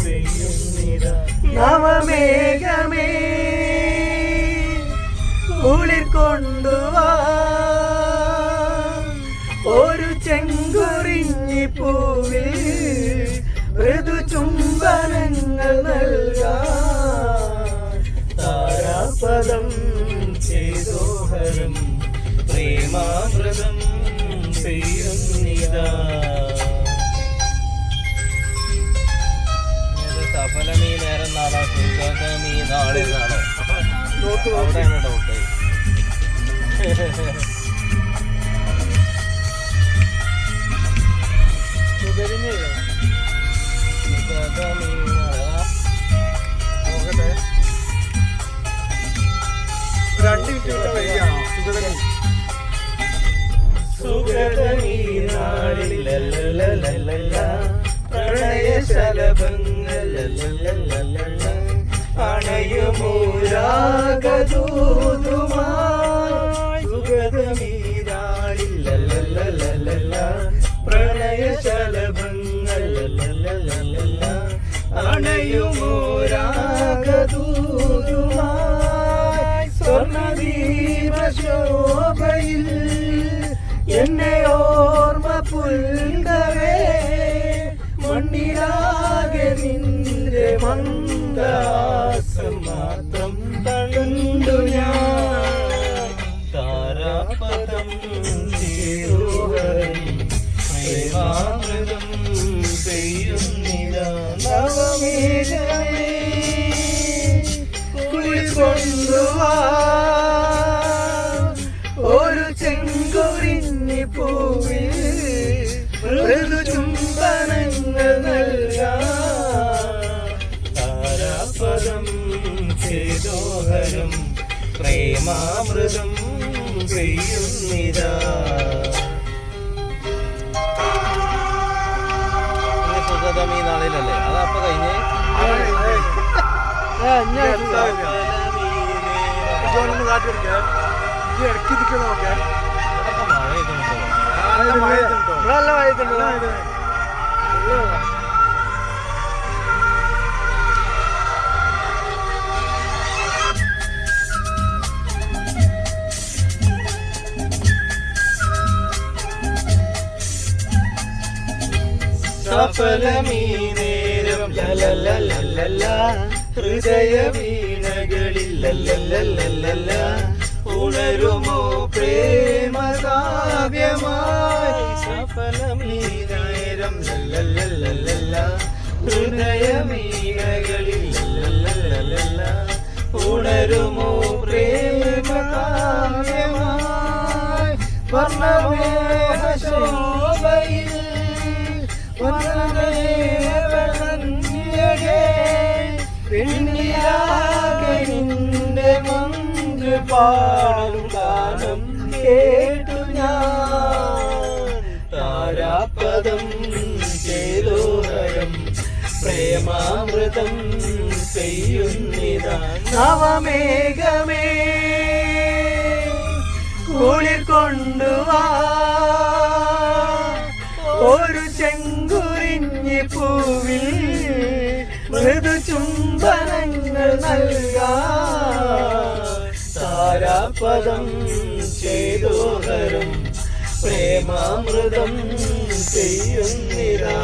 ചെയ്യുന്നിര നവമേഘമേ കുളിർ ഒരു ചെങ്കുറിഞ്ഞി പൂവിൽ മൃദു ചുംബനങ്ങൾ നൽകാം. താരാപദം ചെയ്തോഹരം പ്രേമാമൃതം ചെയ്യുന്നിതാ രണ്ട് മിനിറ്റ് വരികയാണോ സുഗതമി സുഗതമീ നാളിൽ ലല്ലലലലല, പ്രണയശലഭങ്ങൾ அணையுமூராக தூதுமாய். சுகதமீ പെയ്യുന്നില്ല നവമേഘമേ കുളികൊണ്ടുവാ ഒരു ചെങ്കുറിഞ്ഞി പൂവിൽ മൃദു ചുംബനങ്ങൾ നൽകാം താരാപദം ചേതോഹരം പ്രേമാമൃതം പെയ്യുന്നിതാ ഇത്. ഇടയ്ക്ക് ഇരിക്കണ നോക്കേ. അതൊക്കെ മഴ നല്ല മഴ ചെയ്തിട്ടുണ്ടോ സഫലമീ നേരം ലലലലലല, ഹൃദയ വീണകളിൽ ലലലലലല, ഉണരുമോ പ്രേമകാവ്യമായി? സഫലമീ നേരം ലലലലലല, ഹൃദയ വീണകളിൽ ലലലലലല, ഉണരുമോ പ്രേമകാവ്യമായി? വർണമേ ശോഭയിൽ നിന്റെ മന്ത്രി പാടും ഗാനം കേട്ടു ഞാൻ. നവമേഘമേ കുളിർ കൊണ്ടുവാ പൂവിൽ മൃദു ചുംബനങ്ങൾ നൽകാം താരാപദം ചെയ്തോഹരം. പ്രേമാമൃതം ചെയ്യുന്നിതാ.